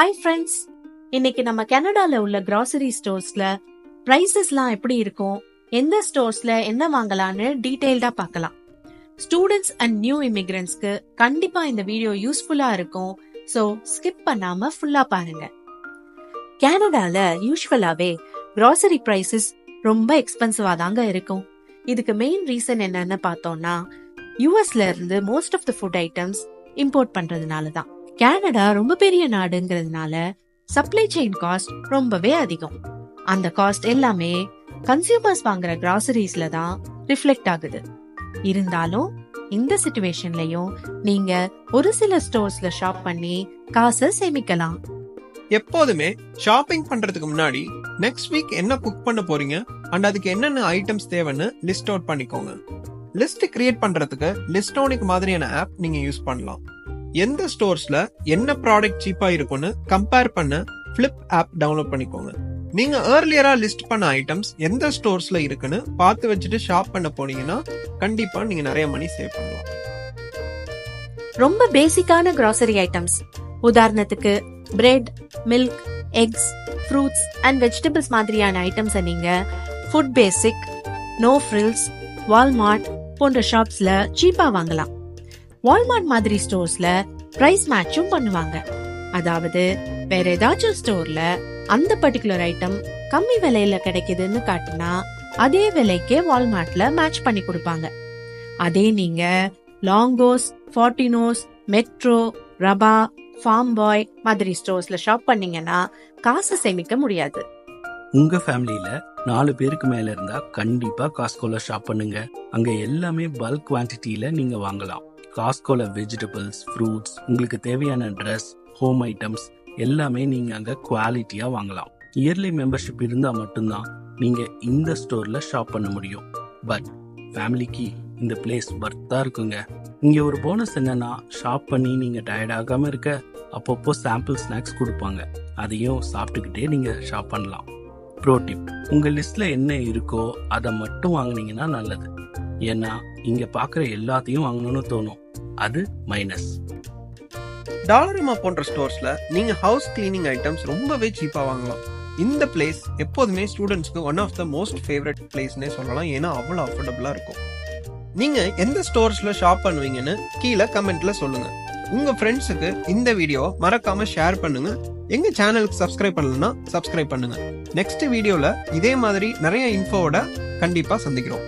Hi friends இன்னைக்கு நம்ம கனடால உள்ள கிராசரி ஸ்டோர்ஸ்ல பிரைசஸ்லாம் எப்படி இருக்கும்? எந்த ஸ்டோர்ஸ்ல என்ன வாங்கலாம்னு டீடைல்டா பார்க்கலாம். ஸ்டூடெண்ட்ஸ் அண்ட் நியூ இமிகிரண்ட்ஸ்க்கு கண்டிப்பா இந்த வீடியோ யூஸ்ஃபுல்லா இருக்கும். ஸோ ஸ்கிப் பண்ணாம ஃபுல்லா பாருங்க. கனடால யூஸ்வலாவே கிராசரி பிரைசஸ் ரொம்ப எக்ஸ்பென்சிவா தாங்க இருக்கும். இதுக்கு மெயின் ரீசன் என்னன்னு பார்த்தோம்னா யூஎஸ்ல இருந்து most of the food items import பண்றதுனால தான் கனடா ரொம்ப பெரிய நாடுங்கிறதுனால சப்ளை செயின் காஸ்ட் ரொம்பவே அதிகம். அந்த காஸ்ட் எல்லாமே கன்சியூமர்ஸ் வாங்குற கிராசரிஸ்ல தான் ரிஃப்ளெக்ட் ஆகுது. இருந்தாலும் இந்த சுச்சுவேஷன்லயும் நீங்க ஒரு சில ஸ்டோர்ஸ்ல ஷாப் பண்ணி காசை சேமிக்கலாம். எப்போதுமே ஷாப்பிங் பண்றதுக்கு முன்னாடி நெக்ஸ்ட் வீக் என்ன குக் பண்ண போறீங்க? அண்ட் அதுக்கு என்னென்ன ஐட்டம்ஸ் தேவைன்னு லிஸ்ட் அவுட் பண்ணிக்கோங்க. லிஸ்ட் கிரியேட் பண்றதுக்கு லிஸ்டோனிக் மாதிரியான ஆப் நீங்க யூஸ் பண்ணலாம். எந்த ஸ்டோர்ஸ்ல என்ன ப்ராடக்ட் சீப்பா இருக்கும்னு கம்பேர் பண்ண ஃபிளிப் ஆப் டவுன்லோட் பண்ணிக்கோங்க. நீங்க ஏர்லியரா லிஸ்ட் பண்ண ஐட்டம்ஸ் எந்த ஸ்டோர்ஸ்ல இருக்குன்னு பார்த்து வச்சுட்டு ஷாப் பண்ண போனீங்கன்னா கண்டிப்பா நீங்க நிறைய மணி சேவ் பண்ணலாம். ரொம்ப பேசிக்கான கிராசரி ஐட்டம்ஸ் உதாரணத்துக்கு bread milk eggs fruits and vegetables மாதிரியான ஐட்டம்ஸை நீங்க Food Basics No Frills Walmart போன்ற ஷாப்ஸ்ல சீப்பா வாங்கலாம். வால்மார்ட் மாதிரி ஸ்டோர்ஸ்ல பிரைஸ் மேட்சும் பண்ணுவாங்க. அதாவது வேற ஏதாச்சும் ஸ்டோர்ல அந்த பர்டிகுலர் ஐட்டம் கம்மி விலையில கிடைக்குதுன்னு காட்டினா அதே விலைக்கே வால்மார்ட்ல மேட்ச் பண்ணி கொடுப்பாங்க. அதே நீங்க லாங்கோஸ் ஃபார்டினோஸ் மெட்ரோ ரபா ஃபார்ம் பாய் மாதிரி ஸ்டோர்ஸ்ல ஷாப் பண்ணீங்கன்னா காசு சேமிக்க முடியாது. உங்க ஃபேமிலியில நாலு பேருக்கு மேல இருந்தா கண்டிப்பா காஸ்கோல ஷாப் பண்ணுங்க. அங்க எல்லாமே பல்க் குவான்டிட்டியில நீங்க வாங்கலாம். காஸ்கோல வெஜிடபிள்ஸ் ஃப்ரூட்ஸ் உங்களுக்கு தேவையான ட்ரெஸ் ஹோம் ஐட்டம்ஸ் எல்லாமே நீங்க அங்கே குவாலிட்டியா வாங்கலாம். இயர்லி மெம்பர்ஷிப் இருந்தால் மட்டும்தான் நீங்கள் இந்த ஸ்டோர்ல ஷாப் பண்ண முடியும். பட் ஃபேமிலிக்கு இந்த பிளேஸ் வர்த்தா இருக்குங்க. இங்கே ஒரு போனஸ் என்னன்னா ஷாப் பண்ணி நீங்கள் டயர்ட் இருக்க அப்பப்போ சாம்பிள் ஸ்நாக்ஸ் கொடுப்பாங்க. அதையும் சாப்பிட்டுக்கிட்டே நீங்க ஷாப் பண்ணலாம். ப்ரோ டிப் உங்கள் லிஸ்ட்ல என்ன இருக்கோ அதை மட்டும் வாங்குனீங்கன்னா நல்லது. ஏன்னா இங்க பாக்குற எல்லாத்தையும் வாங்கணும்னு தோணும். அது மைனஸ் டாலரிமா போன்ற ஸ்டோர்ஸ்ல நீங்க ஹவுஸ் கிளீனிங் ஐட்டம்ஸ் ரொம்பவே சீப்பா வாங்கலாம். இந்த பிளேஸ் எப்போதுமே ஸ்டூடெண்ட்ஸ்க்கு one of the most favourite பிளேஸ்னே சொல்லலாம். ஏன்னா அவ்வளோ அஃபோர்டபுளாக இருக்கும். நீங்க எந்த ஸ்டோர்ஸ்ல ஷாப் பண்ணுவீங்கன்னு கீழே கமெண்ட்ல சொல்லுங்க. உங்க ஃப்ரெண்ட்ஸுக்கு இந்த வீடியோ மறக்காம ஷேர் பண்ணுங்க. எங்க சேனலுக்கு சப்ஸ்கிரைப் பண்ணலன்னா சப்ஸ்கிரைப் பண்ணுங்க. நெக்ஸ்ட் வீடியோல இதே மாதிரி நிறைய இன்ஃபோவோட கண்டிப்பா சந்திக்கிறோம்.